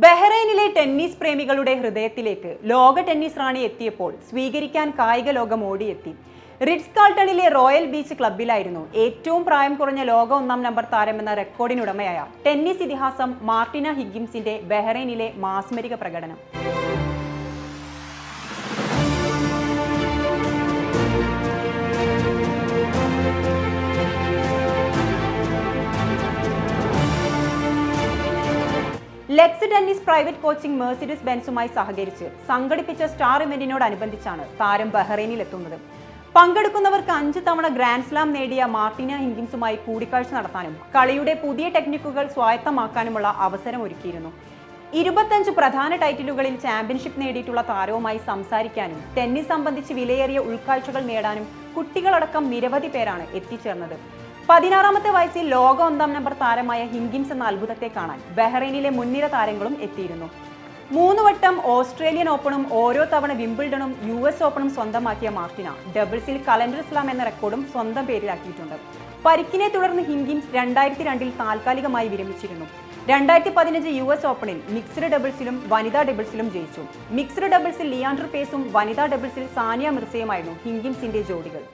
ബഹ്റൈനിലെ tennis പ്രേമികളുടെ ഹൃദയത്തിലേക്ക് ലോക tennis റാണി എത്തിയപ്പോൾ സ്വീകരിക്കാൻ കായിക ലോകം ഓടിയെത്തി. റിഡ്സ് കാൾട്ടണിലെ റോയൽ ബീച്ച് ക്ലബ്ബിലായിരുന്നു ഏറ്റവും പ്രായം കുറഞ്ഞ ലോക ഒന്നാം നമ്പർ താരമെന്ന റെക്കോർഡിനുടമയായ ടെന്നീസ് ഇതിഹാസം മാർട്ടിന ഹിഗിംസിന്റെ ബഹ്റൈനിലെ മാസ്മരിക പ്രകടനം. Lex Dennis private coaching Mercedes ബെൻസുമായി സഹകരിച്ച് സംഘടിപ്പിച്ച സ്റ്റാർ ഇവന്റിനോടനുബന്ധിച്ചാണ് താരം ബഹ്റൈനിൽ എത്തുന്നത് പങ്കെടുക്കുന്നവർക്ക് അഞ്ച് തവണ ഗ്രാൻഡ് സ്ലാം നേടിയ മാർട്ടിന ഹിങ്കിൻസുമായി കൂടിക്കാഴ്ച നടത്താനും കളിയുടെ പുതിയ ടെക്നിക്കുകൾ സ്വായത്തമാക്കാനുമുള്ള അവസരം ഒരുക്കിയിരുന്നു. ഇരുപത്തഞ്ച് പ്രധാന ടൈറ്റിലുകളിൽ ചാമ്പ്യൻഷിപ്പ് നേടിയിട്ടുള്ള താരവുമായി സംസാരിക്കാനും ടെന്നീസ് സംബന്ധിച്ച് വിലയേറിയ ഉൾക്കാഴ്ചകൾ നേടാനും കുട്ടികളടക്കം നിരവധി പേരാണ് എത്തിച്ചേർന്നത്. പതിനാറാമത്തെ വയസ്സിൽ ലോക ഒന്നാം നമ്പർ താരമായ ഹിങ്കിംസ് എന്ന അത്ഭുതത്തെ കാണാൻ ബഹ്റൈനിലെ മുൻനിര താരങ്ങളും എത്തിയിരുന്നു. മൂന്ന് വട്ടം ഓസ്ട്രേലിയൻ ഓപ്പണും ഓരോ തവണ വിംബിൾഡണും യു എസ് ഓപ്പണും സ്വന്തമാക്കിയ മാർട്ടിന ഡബിൾസിൽ കലണ്ടർ സ്ലാം എന്ന റെക്കോർഡും സ്വന്തം പേരിലാക്കിയിട്ടുണ്ട്. പരിക്കിനെ തുടർന്ന് ഹിങ്കിംസ് രണ്ടായിരത്തി രണ്ടിൽ താൽക്കാലികമായി വിരമിച്ചിരുന്നു. രണ്ടായിരത്തി പതിനഞ്ച് യു എസ് ഓപ്പണിൽ മിക്സ്ഡ് ഡബിൾസിലും വനിതാ ഡബിൾസിലും ജയിച്ചു. മിക്സ്ഡ് ഡബിൾസിൽ ലിയാൻഡർ പേസും വനിതാ ഡബിൾസിൽ സാനിയ മിർസയുമായിരുന്നു ഹിങ്കിംസിന്റെ ജോഡികൾ.